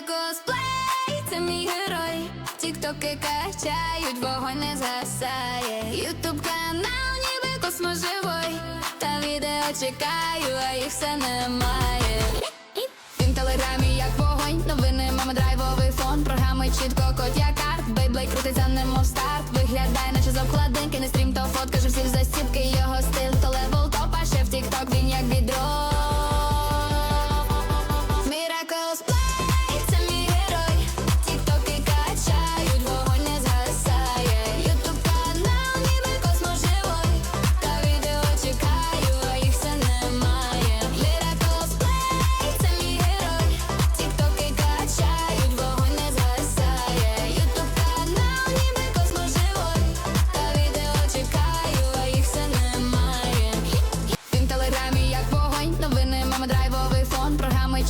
косплей, це мій герой. Тіктоки качають, вогонь не згасає. Ютуб канал, ніби косможивой. Та відео чекаю, а їх все немає. Він телеграмі як вогонь, новини, мама, драйвовий фон. Програми чітко код як карт. Бейблей крутиться, немов старт. Виглядає, наче з обкладинки, не стрім, то фотка, всі в застіпки.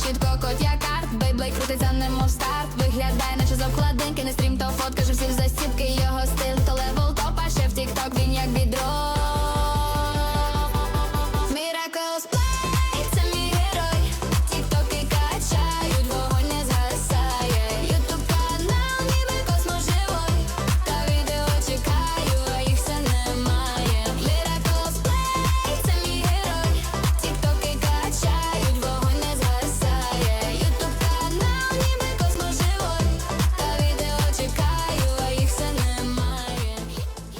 під кокот, я карт Бейблей крутиться, немов старт. Виглядає, наче за обкладинки, не стрім, то фотка, ж всіх